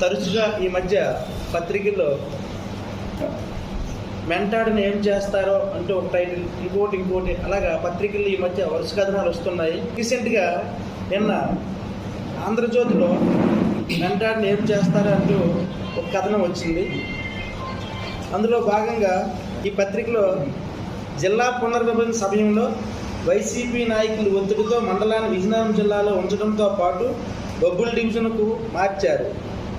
తరచుగా ఈ మధ్య పత్రికల్లో మెంటాడని ఏం చేస్తారో అంటూ ఒక టైటిల్ ఇంకోటి ఇంకోటి. అలాగా పత్రికల్లో ఈ మధ్య వరుస కథనాలు వస్తున్నాయి. రీసెంట్గా నిన్న ఆంధ్రజ్యోతిలో మెంటాడిని ఏం చేస్తారో అంటూ ఒక కథనం వచ్చింది. అందులో భాగంగా ఈ పత్రికలో జిల్లా పునర్విభజన సమయంలో వైసీపీ నాయకులు ఒత్తిడితో మండలాన్ని విజయనగరం జిల్లాలో ఉంచడంతో పాటు బొబ్బుల డివిజన్కు మార్చారు.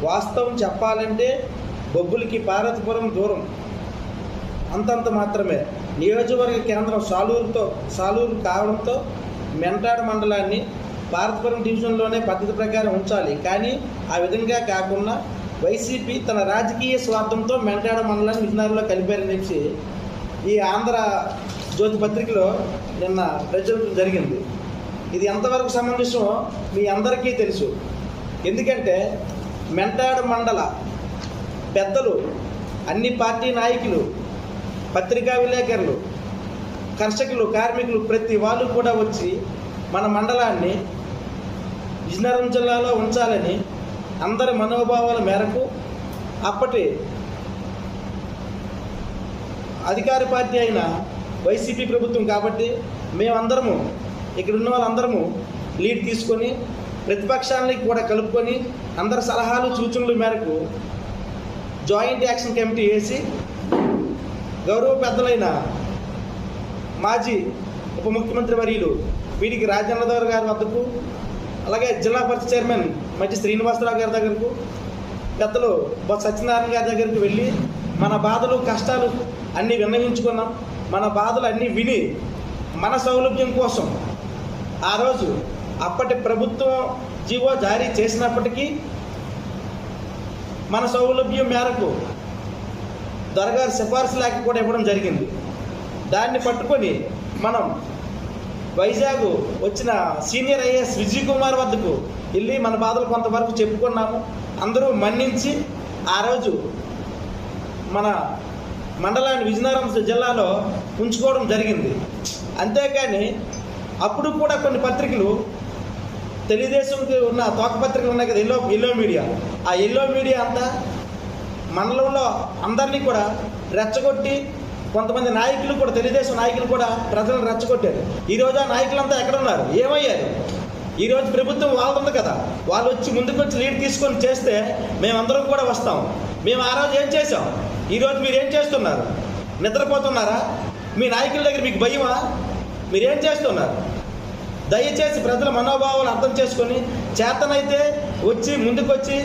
వాస్తవం చెప్పాలంటే బొబ్బులకి పార్వతీపురం దూరం. అంతంత మాత్రమే. నియోజకవర్గ కేంద్రం సాలూరుతో సాలూరు కావడంతో మెంటాడ మండలాన్ని భారతపురం డివిజన్లోనే పద్ధతి ప్రకారం ఉంచాలి. కానీ ఆ విధంగా కాకుండా వైసీపీ తన రాజకీయ స్వార్థంతో మెంటాడ మండలాన్ని విజయనగరంలో కలిపారని చెప్పి ఈ ఆంధ్ర జ్యోతి పత్రికలో నిన్న ప్రచురించడం జరిగింది. ఇది ఎంతవరకు సమంజసమో మీ అందరికీ తెలుసు. ఎందుకంటే మెంటాడు మండల పెద్దలు అన్ని పార్టీ నాయకులు పత్రికా విలేకరులు కర్షకులు కార్మికులు ప్రతి వాళ్ళు కూడా వచ్చి మన మండలాన్ని విజయనగరం జిల్లాలో ఉంచాలని అందరి మనోభావాల మేరకు అప్పటి అధికార పార్టీ అయిన వైసీపీ ప్రభుత్వం కాబట్టి మేమందరము ఇక్కడ ఉన్న వాళ్ళందరము లీడ్ తీసుకొని ప్రతిపక్షాలని కూడా కలుపుకొని అందరి సలహాలు సూచనల మేరకు జాయింట్ యాక్షన్ కమిటీ వేసి గౌరవ పెద్దలైన మాజీ ఉప ముఖ్యమంత్రి వర్యులు వీడికి రాజేంద్రరావు గారి వద్దకు అలాగే జిల్లా పరిషత్ చైర్మన్ మంచి శ్రీనివాసరావు గారి దగ్గరకు పెద్దలు బొత్స సత్యనారాయణ గారి దగ్గరికి వెళ్ళి మన బాధలు కష్టాలు అన్నీ విన్నవించుకున్నాం. మన బాధలు అన్నీ విని మన సౌలభ్యం కోసం ఆ రోజు అప్పటి ప్రభుత్వం జీవో జారీ చేసినప్పటికీ మన సౌలభ్యం మేరకు దొరగారి సిఫార్సు లేక కూడా ఇవ్వడం జరిగింది. దాన్ని పట్టుకొని మనం వైజాగ్ వచ్చిన సీనియర్ ఐఏఎస్ విజయ్ కుమార్ వద్దకు వెళ్ళి మన బాధలు కొంతవరకు చెప్పుకున్నాము. అందరూ మన్నించి ఆ రోజు మన మండలాన్ని విజయనగరం జిల్లాలో ఉంచుకోవడం జరిగింది. అంతేకాని అప్పుడు కూడా కొన్ని పత్రికలు తెలుగుదేశంకి ఉన్న తోకపత్రికలు ఉన్నాయి కదా ఎల్లో ఎల్లో మీడియా ఆ ఎల్లో మీడియా అంతా మండలంలో అందరినీ కూడా రెచ్చగొట్టి కొంతమంది నాయకులు కూడా తెలుగుదేశం నాయకులు కూడా ప్రజలను రెచ్చగొట్టారు. ఈరోజు ఆ నాయకులంతా ఎక్కడ ఉన్నారు? ఏమయ్యారు? ఈరోజు ప్రభుత్వం వాళ్ళది కదా. వాళ్ళు వచ్చి ముందుకు వచ్చి లీడ్ తీసుకొని చేస్తే మేమందరం కూడా వస్తాం. మేము ఆ రోజు ఏం చేసాం ఈరోజు మీరు ఏం చేస్తున్నారు? నిద్రపోతున్నారా? మీ నాయకుల దగ్గర మీకు భయమా? మీరేం చేస్తున్నారు? దయచేసి ప్రజల మనోభావాలు అర్థం చేసుకొని చేతనైతే వచ్చి ముందుకొచ్చి